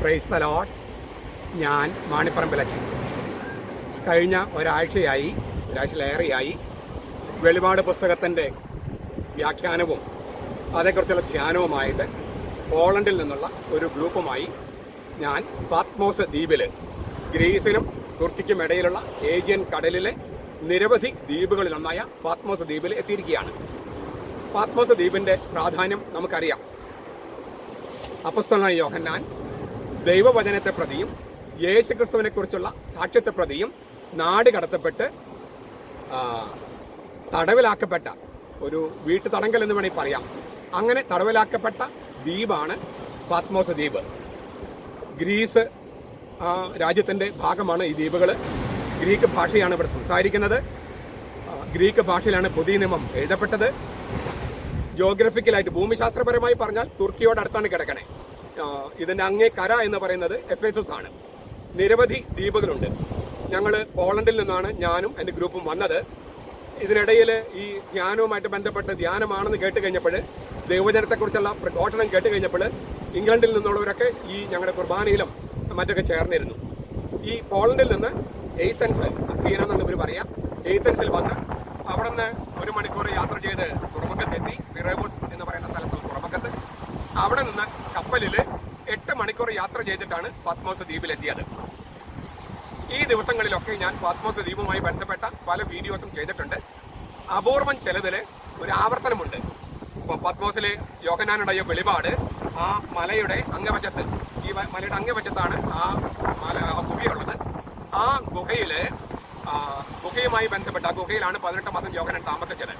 Praise the load ഞാൻ മാണിപ്പറമ്പിലച്ചൻ കഴിഞ്ഞ ഒരാഴ്ചയായി ഒരാഴ്ചയിലേറെയായി വെളിപാട് പുസ്തകത്തിന്റെ വ്യാഖ്യാനവും അതേക്കുറിച്ചുള്ള ധ്യാനവുമായിട്ട് പോളണ്ടിൽ നിന്നുള്ള ഒരു ഗ്രൂപ്പുമായി ഞാൻ പാത്മോസ് ദ്വീപിൽ ഗ്രീസിലും തുർക്കിക്കും ഇടയിലുള്ള ഏജിയൻ കടലിലെ നിരവധി ദ്വീപുകളിലൊന്നായ പാത്മോസ് ദ്വീപിൽ എത്തിയിരിക്കുകയാണ്. പാത്മോസ് ദ്വീപിന്റെ പ്രാധാന്യം നമുക്കറിയാം. അപ്പസ്തനായ യോഹന്നാൻ ദൈവവചനത്തെ പ്രതിയും യേശുക്രിസ്തുവിനെ കുറിച്ചുള്ള സാക്ഷ്യത്തെ പ്രതിയും നാട് കടത്തപ്പെട്ട് തടവിലാക്കപ്പെട്ട ഒരു വീട്ടു തടങ്കൽ എന്ന് വേണമെങ്കിൽ പറയാം. അങ്ങനെ തടവിലാക്കപ്പെട്ട ദ്വീപാണ് പാത്മോസ് ദ്വീപ്. ഗ്രീസ് രാജ്യത്തിന്റെ ഭാഗമാണ് ഈ ദ്വീപുകൾ ഗ്രീക്ക് ഭാഷയാണ് ഇവിടെ സംസാരിക്കുന്നത്. ഗ്രീക്ക് ഭാഷയിലാണ് പുതിയ നിയമം എഴുതപ്പെട്ടത് ജോഗ്രഫിക്കലായിട്ട് ഭൂമിശാസ്ത്രപരമായി പറഞ്ഞാൽ തുർക്കിയോട് അടുത്താണ് കിടക്കണേ. ആ, അങ്ങേക്കര അങ്ങേ കര എന്ന് പറയുന്നത് എഫ് എസ് എസ് ആണ്. നിരവധി ദ്വീപുകളുണ്ട്. ഞങ്ങൾ പോളണ്ടിൽ നിന്നാണ് ഞാനും എന്റെ ഗ്രൂപ്പും വന്നത്. ഇതിനിടയിൽ ഈ ധ്യാനവുമായിട്ട് ബന്ധപ്പെട്ട് ധ്യാനമാണെന്ന് കേട്ട് കഴിഞ്ഞപ്പോൾ ദൈവജനത്തെക്കുറിച്ചുള്ള പ്രഘോഷണം കേട്ട് കഴിഞ്ഞപ്പോൾ ഇംഗ്ലണ്ടിൽ നിന്നുള്ളവരൊക്കെ ഈ ഞങ്ങളുടെ കുർബാനയിലും മറ്റൊക്കെ ചേർന്നിരുന്നു. ഈ പോളണ്ടിൽ നിന്ന് എയ്ത്തൻസ് അക്കീന എന്നാണ് ഇവർ പറയാം എയ്ത്തൻസിൽ വന്ന് അവിടെ നിന്ന് ഒരു മണിക്കൂർ യാത്ര ചെയ്ത് തുറമുഖത്തെത്തി പിറേബൂസ് എന്ന് അവിടെ നിന്ന് കപ്പലിൽ എട്ട് മണിക്കൂർ യാത്ര ചെയ്തിട്ടാണ് പത്മോസ് ദ്വീപിലെത്തിയത്. ഈ ദിവസങ്ങളിലൊക്കെ ഞാൻ പത്മോസ് ദ്വീപുമായി ബന്ധപ്പെട്ട പല വീഡിയോസും ചെയ്തിട്ടുണ്ട്. അപൂർവം ചിലതിൽ ഒരു ആവർത്തനമുണ്ട്. ഇപ്പോൾ പത്മോസിലെ യോഹനാനുடைய വെളിപാട് ആ മലയുടെ അങ്ങവശത്ത് ഈ മലയുടെ അങ്ങവശത്താണ് ആ മല ഗുഹയുള്ളത്. ആ ഗുഹയിൽ ഗുഹയുമായി ബന്ധപ്പെട്ട ആ ഗുഹയിലാണ് പതിനെട്ട് മാസം യോഹനൻ താമസിച്ചത്.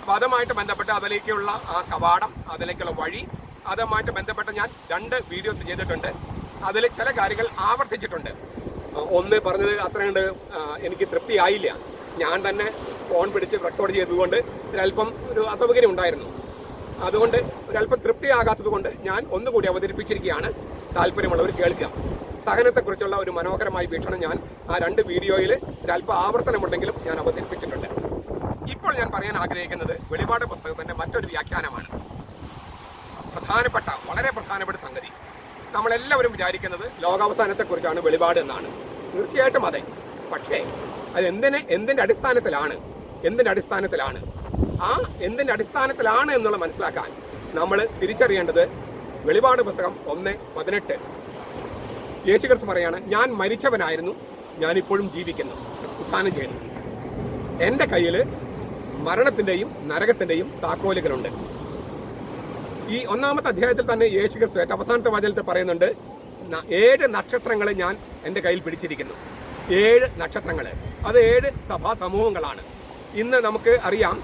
അപ്പോൾ അതുമായിട്ട് ബന്ധപ്പെട്ട് അതിലേക്കുള്ള ആ കവാടം അതിലേക്കുള്ള വഴി അതുമായിട്ട് ബന്ധപ്പെട്ട് ഞാൻ രണ്ട് വീഡിയോസ് ചെയ്തിട്ടുണ്ട്. അതിൽ ചില കാര്യങ്ങൾ ആവർത്തിച്ചിട്ടുണ്ട്. ഒന്ന് പറഞ്ഞത് അത്രയുണ്ട് എനിക്ക് തൃപ്തി ആയില്ല. ഞാൻ തന്നെ ഫോൺ പിടിച്ച് റെക്കോർഡ് ചെയ്തുകൊണ്ട് ഒരല്പം ഒരു അസൗകര്യം ഉണ്ടായിരുന്നു. അതുകൊണ്ട് ഒരല്പം തൃപ്തിയാകാത്തത് കൊണ്ട് ഞാൻ ഒന്നുകൂടി അവതരിപ്പിച്ചിരിക്കുകയാണ്. താല്പര്യമുള്ളവർ കേൾക്കുക. സഹനത്തെക്കുറിച്ചുള്ള ഒരു മനോഹരമായ വീക്ഷണം ഞാൻ ആ രണ്ട് വീഡിയോയിൽ ഒരല്പം ആവർത്തനമുണ്ടെങ്കിലും ഞാൻ അവതരിപ്പിച്ചിട്ടുണ്ട്. ഇപ്പോൾ ഞാൻ പറയാൻ ആഗ്രഹിക്കുന്നത് വെളിപാട് പുസ്തകത്തിന്റെ മറ്റൊരു വ്യാഖ്യാനമാണ്. പ്രധാനപ്പെട്ട വളരെ പ്രധാനപ്പെട്ട സംഗതി. നമ്മളെല്ലാവരും വിചാരിക്കുന്നത് ലോകാവസാനത്തെക്കുറിച്ചാണ് വെളിപാട് എന്നാണ്. തീർച്ചയായിട്ടും അതെ. പക്ഷേ അത് എന്തിനെ എന്തിന്റെ അടിസ്ഥാനത്തിലാണ് എന്തിന്റെ അടിസ്ഥാനത്തിലാണ്? ആ എന്തിന്റെ അടിസ്ഥാനത്തിലാണ് എന്നുള്ള മനസ്സിലാക്കാൻ നമ്മൾ തിരിച്ചറിയേണ്ടത് വെളിപാട് പുസ്തകം ഒന്ന് പതിനെട്ട്. യേശുക്രിസ്തു പറയാണ് ഞാൻ മരിച്ചവനായിരുന്നു ഞാനിപ്പോഴും ജീവിക്കുന്നു. ഉത്ഥാനം ചെയ്യുന്നു. എന്റെ കയ്യിൽ മരണത്തിന്റെയും നരകത്തിന്റെയും താക്കോലുകളുണ്ട്. ഈ ഒന്നാമത്തെ അധ്യായത്തിൽ തന്നെ യേശു ക്രിസ്തു ഏറ്റവും അവസാനത്തെ വചനത്തിൽ പറയുന്നുണ്ട് ഏഴ് നക്ഷത്രങ്ങളെ ഞാൻ എന്റെ കയ്യിൽ പിടിച്ചിരിക്കുന്നു. ഏഴ് നക്ഷത്രങ്ങൾ അത് ഏഴ് സഭാ സമൂഹങ്ങളാണ് ഇന്ന് നമുക്ക് അറിയാം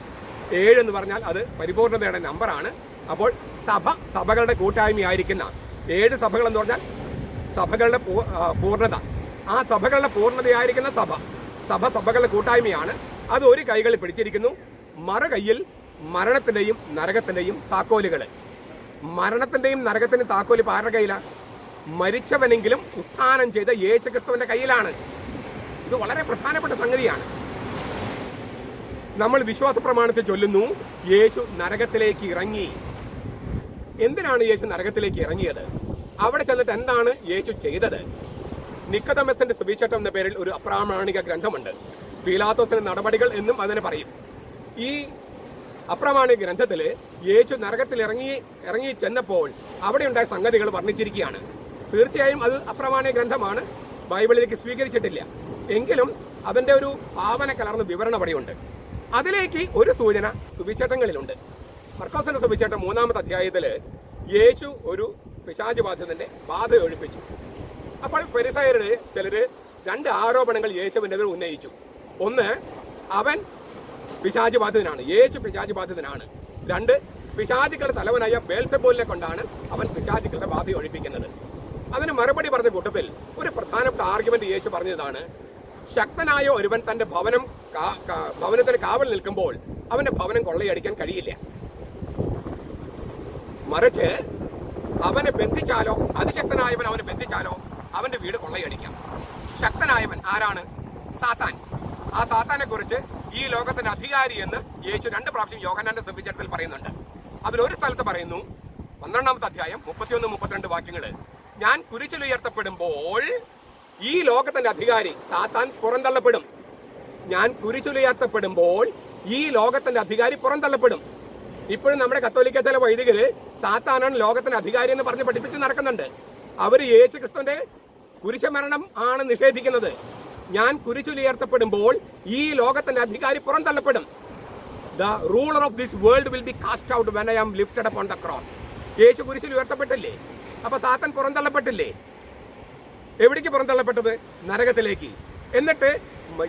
ഏഴ് എന്ന് പറഞ്ഞാൽ അത് പരിപൂർണതയുടെ നമ്പറാണ്. അപ്പോൾ സഭ സഭകളുടെ കൂട്ടായ്മയായിരിക്കുന്ന ഏഴ് സഭകൾ എന്ന് പറഞ്ഞാൽ സഭകളുടെ പൂർണത. ആ സഭകളുടെ പൂർണതയായിരിക്കുന്ന സഭ സഭ സഭകളുടെ കൂട്ടായ്മയാണ്. അത് ഒരു കൈകളിൽ പിടിച്ചിരിക്കുന്നു. മറു കയ്യിൽ മരണത്തിന്റെയും നരകത്തിന്റെയും താക്കോലുകൾ മരണത്തിന്റെയും നരകത്തിന്റെയും താക്കോൽ പാരുടെ കയ്യിലാണ് മരിച്ചവനെങ്കിലും ഉത്ഥാനം ചെയ്ത യേശു ക്രിസ്തുവിന്റെ കയ്യിലാണ്. ഇത് വളരെ പ്രധാനപ്പെട്ട സംഗതിയാണ്. നമ്മൾ വിശ്വാസ പ്രമാണത്തിൽ ചൊല്ലുന്നു യേശു നരകത്തിലേക്ക് ഇറങ്ങി. എന്തിനാണ് യേശു നരകത്തിലേക്ക് ഇറങ്ങിയത്? അവിടെ ചെന്നിട്ട് എന്താണ് യേശു ചെയ്തത്? നിക്കതമസിന്റെ സുവിശേഷം എന്ന പേരിൽ ഒരു അപ്രാമാണിക ഗ്രന്ഥമുണ്ട്. പീലാത്തോസിന്റെ നടപടികൾ എന്നും അതിനെ പറയും. ഈ അപ്രാമാണിക ഗ്രന്ഥത്തിൽ യേശു നരകത്തിൽ ഇറങ്ങി ഇറങ്ങി ചെന്നപ്പോൾ അവിടെ ഉണ്ടായ സംഗതികൾ വർണിച്ചിരിക്കുകയാണ്. തീർച്ചയായും അത് അപ്രമാണിക ഗ്രന്ഥമാണ്. ബൈബിളിലേക്ക് സ്വീകരിച്ചിട്ടില്ല. എങ്കിലും അതിന്റെ ഒരു ഭാവന കലർന്ന വിവരണം അവിടെയുണ്ട്. അതിലേക്ക് ഒരു സൂചന സുവിശേഷങ്ങളിലുണ്ട്. മർക്കോസിന്റെ സുവിശേഷം മൂന്നാമത്തെ അധ്യായത്തിൽ യേശു ഒരു പിശാച് ബാധിതന്റെ ബാധ ഒഴിപ്പിച്ചു അപ്പോൾ പെരിസയരുടെ ചിലര് രണ്ട് ആരോപണങ്ങൾ യേശുവിന്റെ എതിരെ ഉന്നയിച്ചു. ഒന്ന് അവൻ പിശാച് ബാധിതനാണ് യേശു പിശാജ് ബാധിതനാണ് രണ്ട് പിശാചുക്കളുടെ തലവനായ ബേൽസബോലിനെ കൊണ്ടാണ് അവൻ പിശാചുക്കളുടെ ബാധ ഒഴിപ്പിക്കുന്നത്. അതിന് മറുപടി പറഞ്ഞ കൂട്ടത്തിൽ ഒരു പ്രധാനപ്പെട്ട ആർഗ്യുമെന്റ് യേശു പറഞ്ഞതാണ്. ശക്തനായ ഒരുവൻ തന്റെ ഭവനം ഭവനത്തിന് കാവൽ നിൽക്കുമ്പോൾ അവന്റെ ഭവനം കൊള്ളയടിക്കാൻ കഴിയില്ല. മറിച്ച് അവനെ ബന്ധിച്ചാലോ അതിശക്തനായവൻ അവനെ ബന്ധിച്ചാലോ അവന്റെ വീട് കൊള്ളയടിക്കാം. ശക്തനായവൻ ആരാണ്? സാത്താൻ. ആ സാത്താനെ കുറിച്ച് ഈ ലോകത്തിന്റെ അധികാരി എന്ന് യേശു രണ്ട് പ്രാവശ്യം യോഹനാന്റെ സുവിശേഷത്തിൽ പറയുന്നുണ്ട്. അതിൽ ഒരു സ്ഥലത്ത് പറയുന്നു പന്ത്രണ്ടാമത്തെ അധ്യായം മുപ്പത്തിയൊന്ന് മുപ്പത്തിരണ്ട് വാക്യങ്ങൾ ഞാൻ കുരിശിലുയർത്തപ്പെടുമ്പോൾ ഈ ലോകത്തിന്റെ അധികാരി സാത്താൻ പുറന്തള്ളപ്പെടും. ഞാൻ കുരിശിലുയർത്തപ്പെടുമ്പോൾ ഈ ലോകത്തിന്റെ അധികാരി പുറന്തള്ളപ്പെടും. ഇപ്പോഴും നമ്മുടെ കത്തോലിക്ക ചില വൈദികർ സാത്താനാണ് ലോകത്തിന്റെ അധികാരി എന്ന് പറഞ്ഞ് പഠിപ്പിച്ച് നടക്കുന്നുണ്ട്. അവർ യേശു ക്രിസ്തുവിന്റെ കുരിശമരണം ആണ് നിഷേധിക്കുന്നത്. ഞാൻ കുരിശുലുയർത്തപ്പെടുമ്പോൾ ഈ ലോകത്തിന്റെ അധികാരി പുറന്തള്ളപ്പെടും. The ruler of this world will be cast out when I am lifted up on the cross Yeshu കുരിശിൽ ഉയർത്തപ്പെട്ടില്ലേ അപ്പൊ സാത്താൻ പുറന്തള്ളപ്പെട്ടില്ലേ? എവിടേക്ക് പുറന്തള്ളപ്പെട്ടത്? നരകത്തിലേക്ക്. എന്നിട്ട്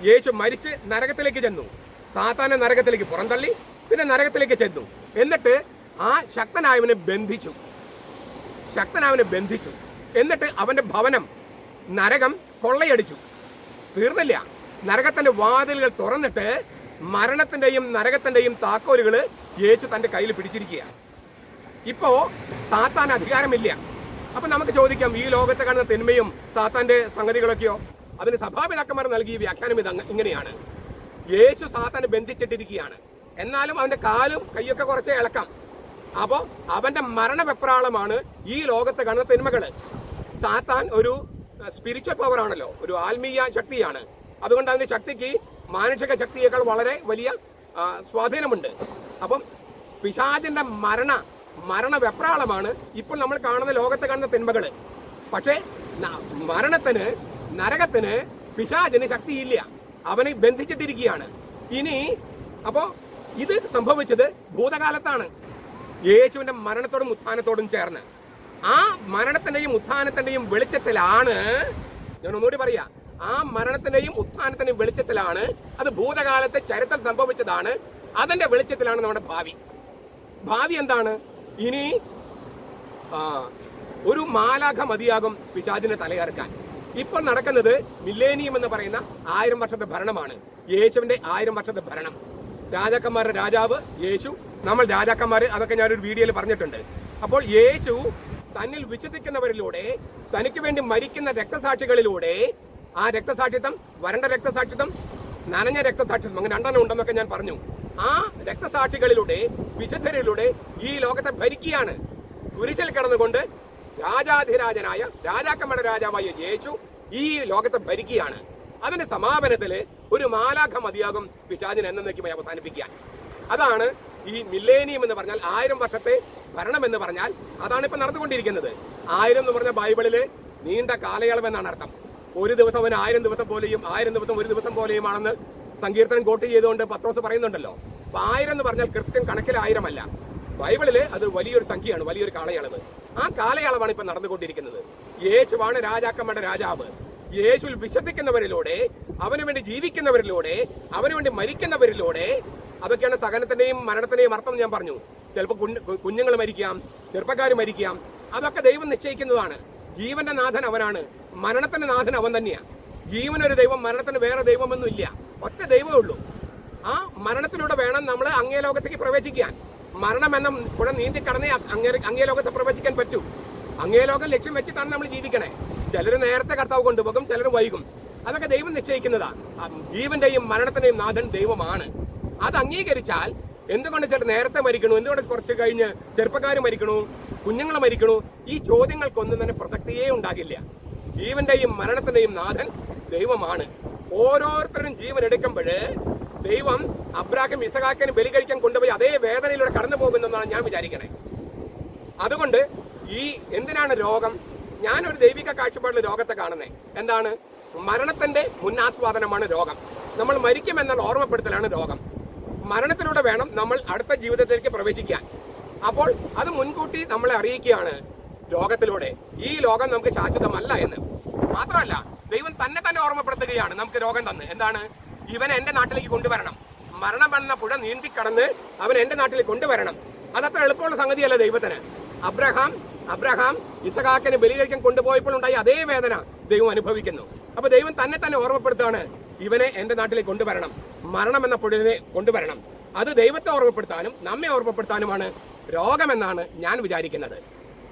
യേശു മരിച്ച് നരകത്തിലേക്ക് ചെന്നു. സാത്താനെ നരകത്തിലേക്ക് പുറന്തള്ളി പിന്നെ നരകത്തിലേക്ക് ചെന്നു. എന്നിട്ട് ആ ശക്തനായവനെ ബന്ധിച്ചു. ശക്തനായവനെ ബന്ധിച്ചു. എന്നിട്ട് അവന്റെ ഭവനം നരകം കൊള്ളയടിച്ചു. തീർന്നില്ല. നരകത്തിന്റെ വാതിലുകൾ തുറന്നിട്ട് മരണത്തിന്റെയും നരകത്തിന്റെയും താക്കോലുകൾ യേശു തന്റെ കയ്യിൽ പിടിച്ചിരിക്കുകയാണ്. ഇപ്പോ സാത്താൻ അധികാരമില്ല. അപ്പൊ നമുക്ക് ചോദിക്കാം ഈ ലോകത്തെ കാണുന്ന തിന്മയും സാത്താന്റെ സംഗതികളൊക്കെയോ? അതിന് സഭാപിതാക്കന്മാർ നൽകിയ വ്യാഖ്യാനം ഇത് ഇങ്ങനെയാണ്. യേശു സാത്താനെ ബന്ധിച്ചിട്ടിരിക്കുകയാണ്. എന്നാലും അവന്റെ കാലും കൈയൊക്കെ കുറച്ച് ഇളക്കാം. അപ്പോ അവന്റെ മരണ മരണവെപ്രാളമാണ് ഈ ലോകത്തെ കാണുന്ന തിന്മകൾ. സാത്താൻ ഒരു സ്പിരിച്വൽ പവർ ആണല്ലോ. ഒരു ആത്മീയ ശക്തിയാണ്. അതുകൊണ്ട് അതിന്റെ ശക്തിക്ക് മാനുഷിക ശക്തിയേക്കാൾ വളരെ വലിയ സ്വാധീനമുണ്ട്. അപ്പം പിശാചിന്റെ മരണ മരണ വെപ്രാളമാണ് ഇപ്പോൾ നമ്മൾ കാണുന്ന ലോകത്ത് കാണുന്ന തിന്മകൾ. പക്ഷേ മരണത്തിന് നരകത്തിന് പിശാചിന് ശക്തിയില്ല. അവനെ ബന്ധിച്ചിട്ടിരിക്കുകയാണ്. ഇനി അപ്പോൾ ഇത് സംഭവിച്ചത് ഭൂതകാലത്താണ്. യേശുവിന്റെ മരണത്തോടും ഉത്ഥാനത്തോടും ചേർന്ന്. ആ മരണത്തിന്റെയും ഉത്ഥാനത്തിന്റെയും വെളിച്ചത്തിലാണ്. ഞാൻ ഒന്നുകൂടി പറയാ. ആ മരണത്തിന്റെയും ഉത്ഥാനത്തിന്റെയും വെളിച്ചത്തിലാണ്. അത് ഭൂതകാലത്തെ ചരിത്രം സംഭവിച്ചതാണ്. അതിന്റെ വെളിച്ചത്തിലാണ് നമ്മുടെ ഭാവി. ഭാവി എന്താണ്? ഇനി ഒരു മാലാഖ മതിയാകും പിശാചിനെ തലയിറക്കാൻ ഇപ്പോൾ നടക്കുന്നത് മില്ലേനിയം എന്ന് പറയുന്ന ആയിരം വർഷത്തെ ഭരണമാണ്. യേശുവിന്റെ ആയിരം വർഷത്തെ ഭരണം. രാജാക്കന്മാരുടെ രാജാവ് യേശു. നമ്മൾ രാജാക്കന്മാർ അതൊക്കെ ഞാനൊരു വീഡിയോയിൽ പറഞ്ഞിട്ടുണ്ട്. അപ്പോൾ യേശു തന്നിൽ വിശ്വസിക്കുന്നവരിലൂടെ തനിക്ക് വേണ്ടി മരിക്കുന്ന രക്തസാക്ഷികളിലൂടെ ആ രക്തസാക്ഷിത്വം വരണ്ട രക്തസാക്ഷിത്വം നനഞ്ഞ രക്തസാക്ഷിത്വം അങ്ങനെ രണ്ടെണ്ണം ഉണ്ടെന്നൊക്കെ ഞാൻ പറഞ്ഞു. ആ രക്തസാക്ഷികളിലൂടെ വിശുദ്ധരിലൂടെ ഈ ലോകത്തെ ഭരിക്കുകയാണ്. കുരിശിൽ കിടന്നുകൊണ്ട് രാജാധിരാജനായ രാജാക്കന്മാരുടെ രാജാവായ യേശു ഈ ലോകത്തെ ഭരിക്കുകയാണ്. അതിന്റെ സമാപനത്തിൽ ഒരു മാലാഖ മതിയാകും പിശാചിന് എന്നേക്കുമായി അവസാനിപ്പിക്കാൻ അതാണ് ഈ മില്ലേനിയം എന്ന് പറഞ്ഞാൽ ആയിരം വർഷത്തെ ഭരണം എന്ന് പറഞ്ഞാൽ അതാണ് ഇപ്പൊ നടന്നുകൊണ്ടിരിക്കുന്നത്. ആയിരം എന്ന് പറഞ്ഞ ബൈബിളിൽ നീണ്ട കാലയളവ് എന്നാണ് അർത്ഥം. ഒരു ദിവസം അവന് ആയിരം ദിവസം പോലെയും ആയിരം ദിവസം ഒരു ദിവസം പോലെയുമാണെന്ന് സങ്കീർത്തനം കോട്ട് ചെയ്തുകൊണ്ട് പത്രോസ് പറയുന്നുണ്ടല്ലോ. അപ്പൊ ആയിരം എന്ന് പറഞ്ഞാൽ കൃത്യം കണക്കിൽ ആയിരമല്ല. ബൈബിളിൽ അത് വലിയൊരു സംഖ്യയാണ് വലിയൊരു കാലയളവ്. ആ കാലയളവാണ് ഇപ്പൊ നടന്നുകൊണ്ടിരിക്കുന്നത്. യേശുവാണ് രാജാക്കന്മാരുടെ രാജാവ്. യേശുവിൽ വിശ്വസിക്കുന്നവരിലൂടെ അവന് വേണ്ടി ജീവിക്കുന്നവരിലൂടെ അവന് വേണ്ടി മരിക്കുന്നവരിലൂടെ അതൊക്കെയാണ് സഹനത്തിന്റെയും മരണത്തിന്റെയും അർത്ഥം ഞാൻ പറഞ്ഞു. ചിലപ്പോൾ കുഞ്ഞുങ്ങൾ മരിക്കാം ചെറുപ്പക്കാർ മരിക്കാം. അതൊക്കെ ദൈവം നിശ്ചയിക്കുന്നതാണ്. ജീവന്റെ നാഥൻ അവനാണ്. മരണത്തിന്റെ നാഥൻ അവൻ തന്നെയാണ് ജീവനൊരു ദൈവം മരണത്തിന് വേറെ ദൈവമൊന്നും ഇല്ല. ഒറ്റ ദൈവമേ ഉള്ളൂ. ആ മരണത്തിലൂടെ വേണം നമ്മൾ അങ്ങേ ലോകത്തേക്ക് പ്രവേശിക്കാൻ. മരണം എന്ന കൂടെ നീന്തി കടന്നേ അങ്ങേ അങ്ങേ ലോകത്ത് പ്രവേശിക്കാൻ പറ്റൂ. അങ്ങേ ലോകം ലക്ഷ്യം വെച്ചിട്ടാണ് നമ്മൾ ജീവിക്കണേ. ചിലർ നേരത്തെ കർത്താവ് കൊണ്ടുപോകും ചിലർ വൈകും. അതൊക്കെ ദൈവം നിശ്ചയിക്കുന്നതാണ് ജീവന്റെയും മരണത്തിന്റെയും നാഥൻ ദൈവമാണ്. അത് അംഗീകരിച്ചാൽ എന്തുകൊണ്ട് ചിലർ നേരത്തെ മരിക്കണു? എന്തുകൊണ്ട് കുറച്ച് കഴിഞ്ഞ് ചെറുപ്പക്കാർ മരിക്കണു? കുഞ്ഞുങ്ങൾ മരിക്കണു? ഈ ചോദ്യങ്ങൾക്കൊന്നും തന്നെ പ്രസക്തിയേ ഉണ്ടാകില്ല. ജീവന്റെയും മരണത്തിന്റെയും നാഥൻ ദൈവമാണ്. ഓരോരുത്തരും ജീവൻ എടുക്കുമ്പോൾ ദൈവം അബ്രാഹിം ഇസഹാക്കിന് ബലി കഴിക്കാൻ കൊണ്ടുപോയി അതേ വേദനയിലൂടെ കടന്നു പോകുന്നെന്നാണ് ഞാൻ വിചാരിക്കണേ. അതുകൊണ്ട് ഈ എന്തിനാണ് രോഗം? ഞാനൊരു ദൈവിക കാഴ്ചപ്പാടിൽ രോഗത്തെ കാണുന്നത് എന്താണ്? മരണത്തിന്റെ മുന്നാസ്വാദനമാണ് രോഗം. നമ്മൾ മരിക്കുമെന്നുള്ള ഓർമ്മപ്പെടുത്തലാണ് രോഗം. മരണത്തിലൂടെ വേണം നമ്മൾ അടുത്ത ജീവിതത്തിലേക്ക് പ്രവേശിക്കാൻ. അപ്പോൾ അത് മുൻകൂട്ടി നമ്മളെ അറിയിക്കുകയാണ് ലോകത്തിലൂടെ ഈ ലോകം നമുക്ക് ശാശ്വതമല്ല എന്ന്. മാത്രമല്ല ദൈവം തന്നെ തന്നെ ഓർമ്മപ്പെടുത്തുകയാണ് നമുക്ക് രോഗം തന്ന്. എന്താണ്? ഇവൻ എന്റെ നാട്ടിലേക്ക് കൊണ്ടുവരണം. മരണം വന്ന പുഴ നീന്തിക്കടന്ന് അവൻ എന്റെ നാട്ടിലേക്ക് കൊണ്ടുവരണം. അതത്ര എളുപ്പമുള്ള സംഗതിയല്ല ദൈവത്തിന്. അബ്രഹാം അബ്രഹാം ഇസഹാക്കിന് ബലികഴിക്കാൻ കൊണ്ടുപോയപ്പോൾ ഉണ്ടായ അതേ വേദന ദൈവം അനുഭവിക്കുന്നു. അപ്പൊ ദൈവം തന്നെ തന്നെ ഓർമ്മപ്പെടുത്താണ് ഇവനെ എന്റെ നാട്ടിലേക്ക് കൊണ്ടുവരണം. മരണം എന്ന പൊഴിലിനെ കൊണ്ടുവരണം. അത് ദൈവത്തെ ഓർമ്മപ്പെടുത്താനും നമ്മെ ഓർമ്മപ്പെടുത്താനുമാണ് രോഗമെന്നാണ് ഞാൻ വിചാരിക്കുന്നത്.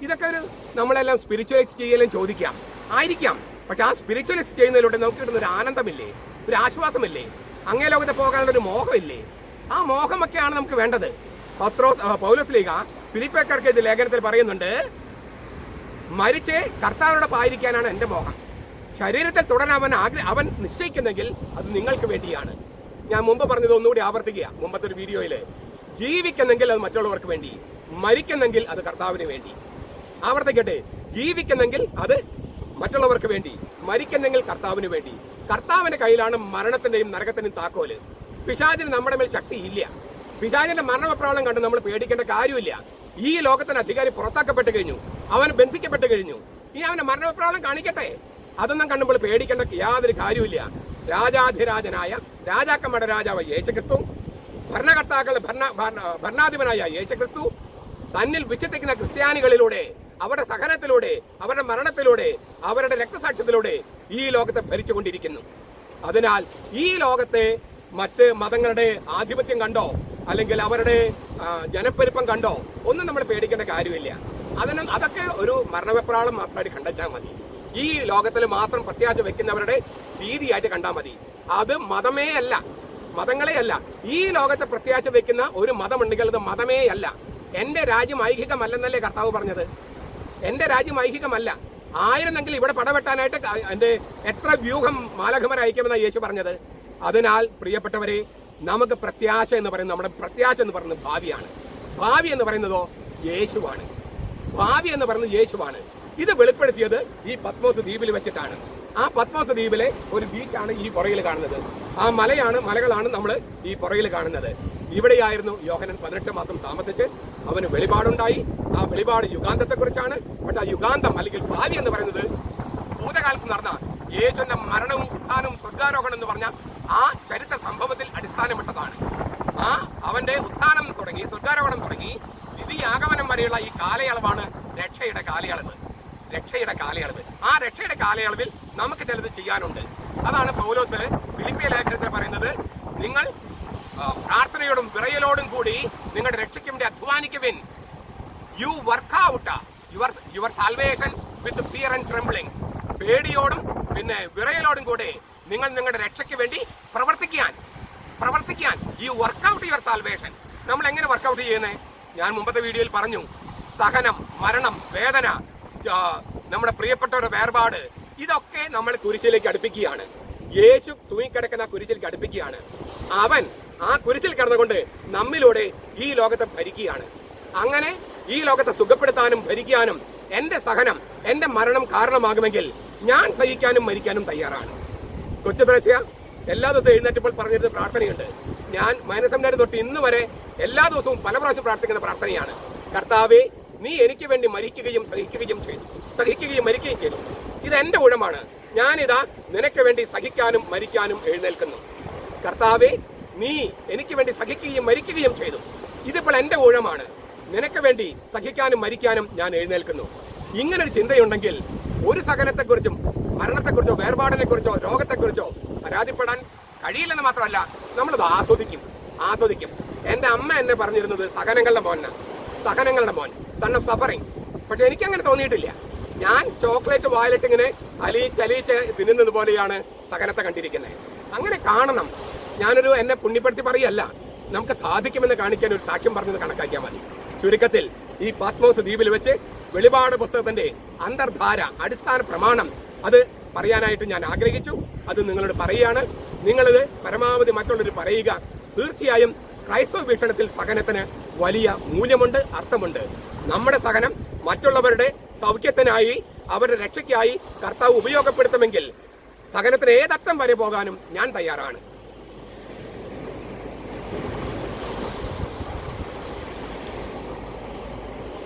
ഇതൊക്കെ ഒരു നമ്മളെല്ലാം സ്പിരിച്വലൈസ് ചെയ്യലും ചോദിക്കാം. ആയിരിക്കാം. പക്ഷെ ആ സ്പിരിച്വലൈസ് ചെയ്യുന്നതിലൂടെ നമുക്ക് കിട്ടുന്ന ഒരു ആനന്ദമില്ലേ? ഒരു ആശ്വാസമില്ലേ? അങ്ങേ ലോകത്തെ പോകാനുള്ള ഒരു മോഹമില്ലേ? ആ മോഹമൊക്കെയാണ് നമുക്ക് വേണ്ടത്. പത്രോസ് പൗലോസ് ലീഗ ഫിലിപ്പേക്കർക്ക് ഇത് ലേഖനത്തിൽ പറയുന്നുണ്ട് മരിച്ച് കർത്താവിനോടൊപ്പം ആയിരിക്കാനാണ് എന്റെ മോഹം. ശരീരത്തിൽ തുടരാൻ അവൻ ആഗ്ര അവൻ നിശ്ചയിക്കുന്നെങ്കിൽ അത് നിങ്ങൾക്ക് വേണ്ടിയാണ്. ഞാൻ മുമ്പ് പറഞ്ഞത് ഒന്നുകൂടി ആവർത്തിക്കുക മുമ്പത്തെ ഒരു വീഡിയോയിൽ ജീവിക്കുന്നെങ്കിൽ അത് മറ്റുള്ളവർക്ക് വേണ്ടി മരിക്കുന്നെങ്കിൽ അത് കർത്താവിന് വേണ്ടി. ആവർത്തിക്കട്ടെ ജീവിക്കുന്നെങ്കിൽ അത് മറ്റുള്ളവർക്ക് വേണ്ടി മരിക്കുന്നെങ്കിൽ കർത്താവിന് വേണ്ടി. കർത്താവിന്റെ കയ്യിലാണ് മരണത്തിന്റെയും നരകത്തിന്റെയും താക്കോൽ. പിശാചിന് നമ്മുടെ മേൽ ശക്തിയില്ല പിശാചിന്റെ മരണപ്രാളം കണ്ട് നമ്മൾ പേടിക്കേണ്ട കാര്യമില്ല. ഈ ലോകത്തിന് അധികാരി പുറത്താക്കപ്പെട്ട് കഴിഞ്ഞു. അവൻ ബന്ധിക്കപ്പെട്ട് കഴിഞ്ഞു. ഇനി അവന്റെ മരണപ്രാളം കാണിക്കട്ടെ. അതൊന്നും കണ്ടുമ്പോൾ പേടിക്കേണ്ട യാതൊരു കാര്യമില്ല രാജാധിരാജനായ രാജാക്കന്മാരുടെ രാജാവ് യേശുക്രിസ്തു ഭരണകർത്താക്കൾ ഭരണ ഭരണ- ഭരണാധിപനായ യേശുക്രിസ്തു തന്നിൽ വിശ്വസിക്കുന്ന ക്രിസ്ത്യാനികളിലൂടെ അവരുടെ സഹനത്തിലൂടെ അവരുടെ മരണത്തിലൂടെ അവരുടെ രക്തസാക്ഷ്യത്തിലൂടെ ഈ ലോകത്തെ ഭരിച്ചുകൊണ്ടിരിക്കുന്നു. അതിനാൽ ഈ ലോകത്തെ മറ്റ് മതങ്ങളുടെ ആധിപത്യം കണ്ടോ? അല്ലെങ്കിൽ അവരുടെ ജനപ്പെരുപ്പം കണ്ടോ? ഒന്നും നമ്മൾ പേടിക്കേണ്ട കാര്യമില്ല. അതിനും അതൊക്കെ ഒരു മരണവെപ്രാളം മാത്രമായിട്ട് കണ്ടെച്ചാൽ മതി. ഈ ലോകത്തിൽ മാത്രം പ്രത്യാശ വെക്കുന്നവരുടെ രീതിയായിട്ട് കണ്ടാൽ മതി. അത് മതമേ അല്ല മതങ്ങളെ അല്ല ഈ ലോകത്തെ പ്രത്യാശ വെക്കുന്ന ഒരു മതമുണ്ടെങ്കിൽ അത് മതമേ അല്ല എന്റെ രാജ്യം ഐഹികമല്ലെന്നല്ലേ കർത്താവ് പറഞ്ഞത്? എന്റെ രാജ്യം ഐഹികമല്ല. ആയിരുന്നെങ്കിൽ ഇവിടെ പടവെട്ടാനായിട്ട് എന്റെ എത്ര വ്യൂഹം മാലഖമര അയക്കുമെന്നാണ് യേശു പറഞ്ഞത്? അതിനാൽ പ്രിയപ്പെട്ടവരെ നമുക്ക് പ്രത്യാശ എന്ന് പറയുന്നത് നമ്മുടെ പ്രത്യാശ എന്ന് പറയുന്നത് ഭാവിയാണ്. ഭാവി എന്ന് പറയുന്നതോ യേശുവാണ്. ഭാവി എന്ന് പറയുന്നത് യേശുവാണ്. ഇത് വെളിപ്പെടുത്തിയത് ഈ പത്മോസ് ദ്വീപിൽ വെച്ചിട്ടാണ്. ആ പത്മോസ് ദ്വീപിലെ ഒരു ബീച്ചാണ് ഈ പുറയിൽ കാണുന്നത്. ആ മലയാണ് മലകളാണ് നമ്മൾ ഈ പുറയിൽ കാണുന്നത്. ഇവിടെയായിരുന്നു യോഹനൻ പതിനെട്ട് മാസം താമസിച്ച്. അവന് വെളിപാടുണ്ടായി. ആ വെളിപാട് യുഗാന്തത്തെക്കുറിച്ചാണ്. പക്ഷെ ആ യുഗാന്തം അല്ലെങ്കിൽ ഭാവി എന്ന് പറയുന്നത് ഭൂതകാലത്ത് നടന്ന യേശുവിന്റെ മരണവും ഉത്ഥാനവും സ്വർഗാരോഹണം എന്ന് പറഞ്ഞ ആ ചരിത്ര സംഭവത്തിൽ അടിസ്ഥാനമിട്ടതാണ് ആ അവന്റെ ഉത്ഥാനം തുടങ്ങി സ്വർഗാരോഹണം തുടങ്ങി വിധി ആഗമനം വരെയുള്ള ഈ കാലയളവാണ് രക്ഷയുടെ കാലയളവ്. രക്ഷയുടെ കാലയളവ് ആ രക്ഷയുടെ കാലയളവിൽ നമുക്ക് ചിലത് ചെയ്യാനുണ്ട്. അതാണ് പൗലോസ് ഫിലിപ്പിയ ലേഖനത്തെ പറയുന്നത് നിങ്ങൾ പ്രാർത്ഥനയോടും വിറയലോടും കൂടി നിങ്ങളുടെ രക്ഷയ്ക്ക് വേണ്ടി അധ്വാനിക്കുവിൻ. You work out your your salvation with fear and trembling പേടിയോടും പിന്നെ വിറയലോടും കൂടെ നിങ്ങൾ നിങ്ങളുടെ രക്ഷയ്ക്ക് വേണ്ടി പ്രവർത്തിക്കാൻ പ്രവർത്തിക്കാൻ. ഈ വർക്കൗട്ട് യുവർ സാൽവേഷൻ നമ്മൾ എങ്ങനെ വർക്കൗട്ട് ചെയ്യുന്നത് ഞാൻ മുമ്പത്തെ വീഡിയോയിൽ പറഞ്ഞു സഹനം മരണം വേദന നമ്മുടെ പ്രിയപ്പെട്ടവരുടെ വേർപാട്. ഇതൊക്കെ നമ്മൾ കുരിശിലേക്ക് അടുപ്പിക്കുകയാണ്. യേശു തൂങ്ങിക്കിടക്കുന്ന കുരിശിലേക്ക് അടുപ്പിക്കുകയാണ്. അവൻ ആ കുരിശിൽ കിടന്നുകൊണ്ട് നമ്മിലൂടെ ഈ ലോകത്തെ ഭരിക്കുകയാണ്. അങ്ങനെ ഈ ലോകത്തെ സുഖപ്പെടുത്താനും ഭരിക്കാനും എന്റെ സഹനം എന്റെ മരണം കാരണമാകുമെങ്കിൽ ഞാൻ സഹിക്കാനും മരിക്കാനും തയ്യാറാണ്. കൊച്ചു ത്രേസ്യ എല്ലാ ദിവസവും എഴുന്നേറ്റപ്പോൾ പറഞ്ഞിരുന്ന പ്രാർത്ഥനയുണ്ട്. ഞാൻ മനസ്സമ്മാരെ തൊട്ട് ഇന്ന് വരെ എല്ലാ ദിവസവും പല പ്രാവശ്യം പ്രാർത്ഥിക്കുന്ന പ്രാർത്ഥനയാണ്. കർത്താവെ നീ എനിക്ക് വേണ്ടി മരിക്കുകയും സഹിക്കുകയും ചെയ്തു. സഹിക്കുകയും മരിക്കുകയും ചെയ്തു. ഇത് എന്റെ ഊഴമാണ് ഞാനിതാ നിനക്ക് വേണ്ടി സഹിക്കാനും മരിക്കാനും എഴുന്നേൽക്കുന്നു. കർത്താവെ നീ എനിക്ക് വേണ്ടി സഹിക്കുകയും മരിക്കുകയും ചെയ്തു. ഇതിപ്പോൾ എന്റെ ഊഴമാണ് നിനക്ക് വേണ്ടി സഹിക്കാനും മരിക്കാനും ഞാൻ എഴുന്നേൽക്കുന്നു. ഇങ്ങനൊരു ചിന്തയുണ്ടെങ്കിൽ ഒരു സകലത്തെക്കുറിച്ചും മരണത്തെക്കുറിച്ചോ വേർപാടിനെക്കുറിച്ചോ രോഗത്തെക്കുറിച്ചോ പരാതിപ്പെടാൻ കഴിയില്ലെന്ന് മാത്രമല്ല നമ്മളത് ആസ്വദിക്കും. ആസ്വദിക്കും. എന്റെ അമ്മ എന്നെ പറഞ്ഞിരുന്നത് സഹനങ്ങളുടെ മോനാണ് സഹനങ്ങളുടെ മോൻ. സൺ ഓഫ് സഫറിങ് പക്ഷെ എനിക്ക് അങ്ങനെ തോന്നിയിട്ടില്ല. ഞാൻ ചോക്ലേറ്റ് വായലറ്റ് ഇങ്ങനെ അലിയിച്ച് അലിയിച്ച് തിന്നുന്നത് പോലെയാണ് സഹനത്തെ കണ്ടിരിക്കുന്നത്. അങ്ങനെ കാണണം. ഞാനൊരു എന്നെ പുണ്യപ്പെടുത്തി പറയല്ല. നമുക്ക് സാധിക്കുമെന്ന് കാണിക്കാൻ ഒരു സാക്ഷ്യം പറഞ്ഞത് കണക്കാക്കിയാൽ മതി. ചുരുക്കത്തിൽ ഈ പാത്മോസ് ദ്വീപിൽ വെച്ച് വെളിപാട് പുസ്തകത്തിന്റെ അന്തർധാര അടിസ്ഥാന പ്രമാണം അത് പറയാനായിട്ട് ഞാൻ ആഗ്രഹിച്ചു. അത് നിങ്ങളോട് പറയുകയാണ്. നിങ്ങളത് പരമാവധി മറ്റുള്ളവർ പറയുക. തീർച്ചയായും ക്രൈസ്തവ വീക്ഷണത്തിൽ സഹനത്തിന് വലിയ മൂല്യമുണ്ട് അർത്ഥമുണ്ട്. നമ്മുടെ സഹനം മറ്റുള്ളവരുടെ സൗഖ്യത്തിനായി അവരുടെ രക്ഷയ്ക്കായി കർത്താവ് ഉപയോഗപ്പെടുത്തുമെങ്കിൽ സഹനത്തിന് ഏതറ്റം വരെ പോകാനും ഞാൻ തയ്യാറാണ്.